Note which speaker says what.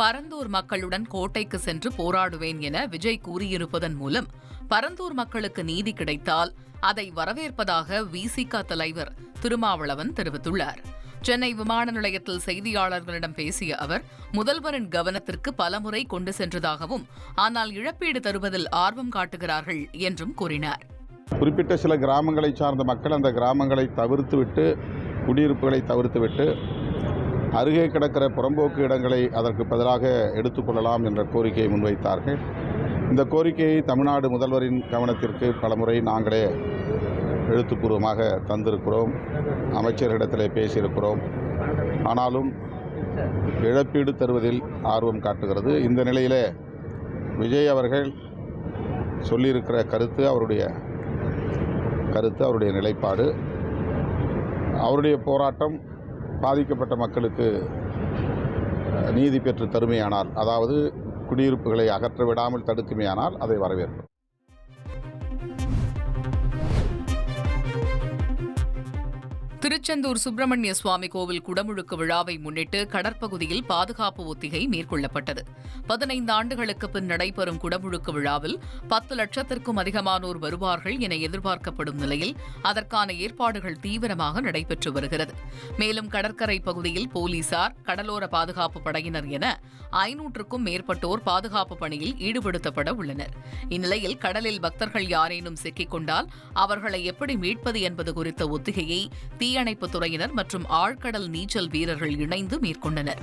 Speaker 1: பரந்தூர் மக்களுடன் கோட்டைக்கு சென்று போராடுவேன் என விஜய் கூறியிருப்பதன் மூலம் பரந்தூர் மக்களுக்கு நீதி கிடைத்தால் அதை வரவேற்பதாக விசிக தலைவர் திருமாவளவன் தெரிவித்துள்ளார். சென்னை விமான நிலையத்தில் செய்தியாளர்களிடம் பேசிய அவர் முதல்வரின் கவனத்திற்கு பலமுறை கொண்டு சென்றதாகவும் ஆனால் இழப்பீடு தருவதில் ஆர்வம் காட்டுகிறார்கள் என்றும் கூறினார்.
Speaker 2: குறிப்பிட்ட சில கிராமங்களை சார்ந்த மக்கள் அந்த கிராமங்களை தவிர்த்துவிட்டு குடியிருப்புகளை தவிர்த்துவிட்டு அருகே கிடக்கிற புறம்போக்கு இடங்களை அதற்கு பதிலாக எடுத்துக்கொள்ளலாம் என்ற கோரிக்கையை முன்வைத்தார்கள். இந்த கோரிக்கையை தமிழ்நாடு முதல்வரின் கவனத்திற்கு பலமுறை நாங்களே எழுத்துப்பூர்வமாக தந்திருக்கிறோம். அமைச்சர்களிடத்திலே பேசியிருக்கிறோம். ஆனாலும் இழப்பீடு தருவதில் ஆர்வம் காட்டுகிறது. இந்த நிலையில் விஜய் அவர்கள் சொல்லியிருக்கிற கருத்து அவருடைய கருத்து அவருடைய நிலைப்பாடு அவருடைய போராட்டம் பாதிக்கப்பட்ட மக்களுக்கு நீதி பெற்று தருமையானால் அதாவது குடியிருப்புகளை அகற்ற விடாமல் தடுக்குமையானால் அதை வரவேற்போம்
Speaker 1: திருச்செந்தூர் சுப்பிரமணிய சுவாமி கோவில் குடமுழுக்கு விழாவை முன்னிட்டு கடற்பகுதியில் பாதுகாப்பு ஒத்திகை மேற்கொள்ளப்பட்டது. பதினைந்து ஆண்டுகளுக்கு பின் நடைபெறும் குடமுழுக்கு விழாவில் பத்து லட்சத்திற்கும் அதிகமானோர் வருவார்கள் என எதிர்பார்க்கப்படும் நிலையில் அதற்கான ஏற்பாடுகள் தீவிரமாக நடைபெற்று வருகிறது. மேலும் கடற்கரை பகுதியில் போலீசார் கடலோர பாதுகாப்பு படையினர் என ஐநூற்றுக்கும் மேற்பட்டோர் பாதுகாப்பு பணியில் ஈடுபடுத்தப்பட உள்ளனர். இந்நிலையில் கடலில் பக்தர்கள் யாரேனும் சிக்கிக்கொண்டால் அவர்களை எப்படி மீட்பது என்பது குறித்த ஒத்திகையை தீய தீயணைப்புத் துறையினர் மற்றும் ஆழ்கடல் நீச்சல் வீரர்கள் இணைந்து மேற்கொண்டனர்.